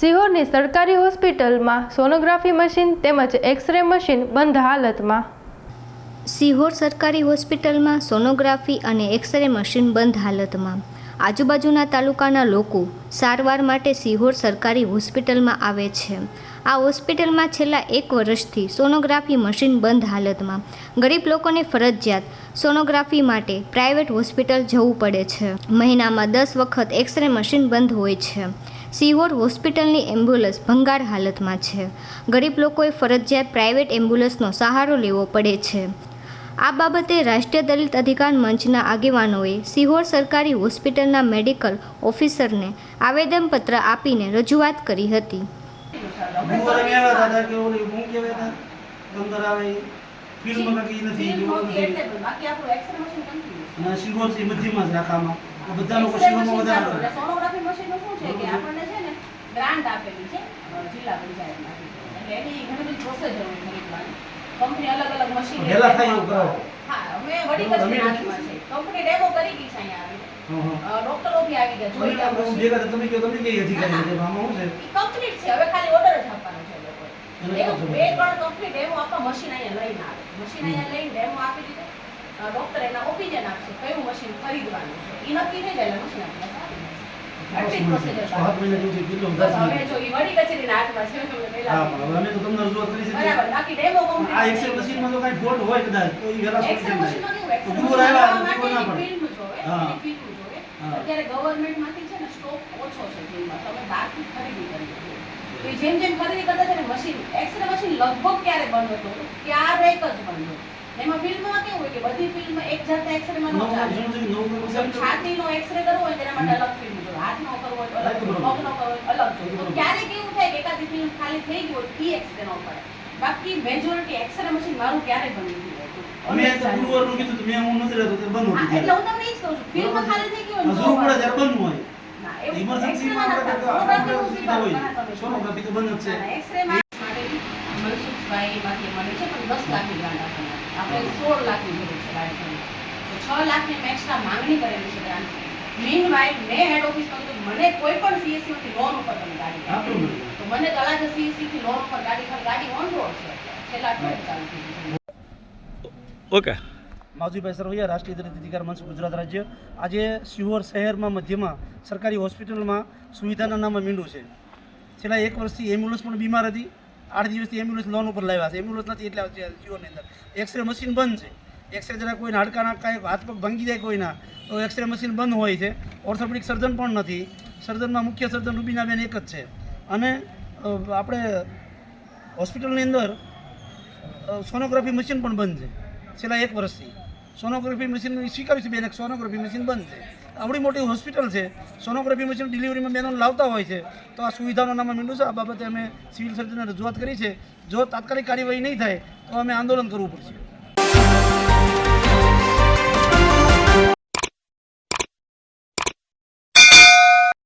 સિહોરની સરકારી હોસ્પિટલમાં sonography machine તેમજ એક્સરે મશીન બંધ હાલતમાં. સિહોર સરકારી હોસ્પિટલમાં સોનોગ્રાફી અને એક્સરે મશીન બંધ હાલતમાં. આજુબાજુના તાલુકાના લોકો સારવાર માટે સિહોર સરકારી હોસ્પિટલમાં આવે છે. આ હોસ્પિટલમાં છેલ્લા એક વર્ષથી સોનોગ્રાફી મશીન બંધ હાલતમાં. ગરીબ લોકોને ફરજિયાત સોનોગ્રાફી માટે પ્રાઇવેટ હોસ્પિટલ જવું પડે છે. મહિનામાં દસ વખત એક્સરે મશીન બંધ હોય છે. સિહોર હોસ્પિટલની એમ્બ્યુલન્સ ભંગાર હાલતમાં છે. ગરીબ લોકોએ ફરજિયાત પ્રાઇવેટ એમ્બ્યુલન્સનો સહારો લેવો પડે છે. આ બાબતે રાષ્ટ્રીય દલિત અધિકાર મંચના આગેવાનોએ સિહોર સરકારી હોસ્પિટલના મેડિકલ ઓફિસરને આવેદનપત્ર આપીને રજૂઆત કરી હતી. બુમર અમે આવ્યા હતા હતા કે ઓલી બૂમ કહેવાય હતા? અંદર આવે ઈ. ફિલ્ડમાં કાંઈ ઈ નથી એવું નથી બાકી આપણું એક્સરે મશીન કન્ટિન્યુઅસ અને સિંગોર છે ઈ મધ્યમાં જ રાખવામાં. તો બધા લોકો સિંગોરમાં વધારે આવે. સોનોગ્રાફી મશીનનું શું છે કે આપણને છે ને ગ્રાન્ટ આપેલી છે જિલ્લા પંચાયતમાંથી. એટલે એની ઘણી બધી પ્રોસેસ હોય ખરીદવાની કંપની અલગ અલગ મશીન વહેલા થાય એવું કરાવો. હા અમે વડી અમે હાથમાં છે કંપની ડેમો કરી ગઈ છે અહીંયા આવીને ડોક્ટરો બી આવી ગયા જોઈ ગયા આપણે ભેગા તમે કહો તમે કઈ અધિકારી છે? આમાં શું છે? કમ્પ્લીટ છે હવે ખાલી ઓર્ડર જ આપવાનો છે એવું બે ત્રણ કંપની ડેમો આપવા મશીન અહીંયા લઈને આવે. મશીન અહીંયા લઈને ડેમો આપી દીધો. ડોક્ટર એના ઓપિનિયન આપશે કયું મશીન ખરીદવાનું છે. એ નક્કી થઈ જાય મશીન આપણી છ ના સ્ટોક ઓછો છે ફિલ્મમાં તમે ખરીદી કરી શકો. જેમ જેમ ખરીદી કરતા છે ને મશીન એક્સરે મશીન લગભગ ક્યારે બંધ હતું? ક્યારેક જ બંધ એમાં ફિલ્મમાં કેવું હોય કે બધી ફિલ્મ એક જાતના એક્સરેમાં ન ચાલે. છાતીનો એક્સરે કરવો હોય તેના માટે અલગ ફિલ્મ હાથનો કરવો હોય અલગ રાઈટ જોઈએ, બરોબર. પગનો કરવો હોય. અલગ જોઈએ તો ક્યારેક એવું થાય કે એકાદી ફિલ્મ ખાલી થઈ ગઈ હોય ઈ એક્સરે ન પડે બાકી મેજોરિટી એક્સરે મશીન મારું ક્યારે બંધ નથી રહેતું. તો ગુરુવારનું કીધું હતું, મેં હું નથી રહેતો તે બંધ એટલે હું તમને ઈ જ કહું છું ફિલ્મ ખાલી થઈ ગઈ હોય જરૂર પડે ત્યારે બંધ હોય. ઇમરજન્સીમાં આપણે માં આપણે નતા. સુવિધા હોય. ઘણા સમય સોનોગ્રાફી તો બંધ છે. ના, ના, X-ray માં માટેની મનસુખભાઈ માંથી મળે છે પણ દસ લાખની ગ્રાન્ટ આપણે સોળ લાખની જરૂર છે તો છ લાખની મેં એક્સ્ટ્રા માંગણી કરેલી છે ગ્રાન્ટ. મીન વાઇલ મેં હેડ ઓફિસમાં કીધું મને કોઈ પણ સીએસસી થી લોન ઉપર તમે ગાડી. તો મને તળાજા સીએસસી થી લોન ઉપર ગાડી પર ગાડી ઓન રોડ છે. છેલ્લા અઠવાડિયે ચાલુ થઈ ઓકે માવજીભાઈ સરવૈયા રાષ્ટ્રીય દલિત અધિકાર મંચ ગુજરાત રાજ્ય. આજે સિહોર શહેરમાં મધ્યમાં સરકારી હોસ્પિટલમાં સુવિધાના નામે મીંડું છે. છેલ્લા એક વર્ષથી એમ્બ્યુલન્સ પણ બીમાર હતી. આઠ દિવસથી એમ્બ્યુલન્સ લોન ઉપર લાવ્યા છે. એમ્બ્યુલન્સ નથી એટલે સિહોરની અંદર. એક્સરે મશીન બંધ છે. એક્સરે જરા કોઈને હાડકાના કાંઈ હાથ પગ ભાંગી જાય કોઈના, તો એક્સરે મશીન બંધ હોય છે. ઓર્થોપેડિક સર્જન પણ નથી. સર્જનમાં મુખ્ય સર્જન રૂબીનાબેન એક જ છે. અને આપણે હોસ્પિટલની અંદર સોનોગ્રાફી મશીન પણ બંધ છે. છેલ્લા એક વર્ષથી. સોનોગ્રાફી મશીન સ્વીકાર્યું છે બેન સોનોગ્રાફી મશીન બંધ છે. આવડી મોટી હોસ્પિટલ છે. સોનોગ્રાફી મશીન ડિલિવરીમાં બહેનો લાવતા હોય છે. તો આ સુવિધાનો નામ મીંડું છે. આ બાબતે અમે સિવિલ સર્જનને રજૂઆત કરી છે. જો તાત્કાલિક કાર્યવાહી નહીં થાય, તો અમે આંદોલન કરવું પડશે.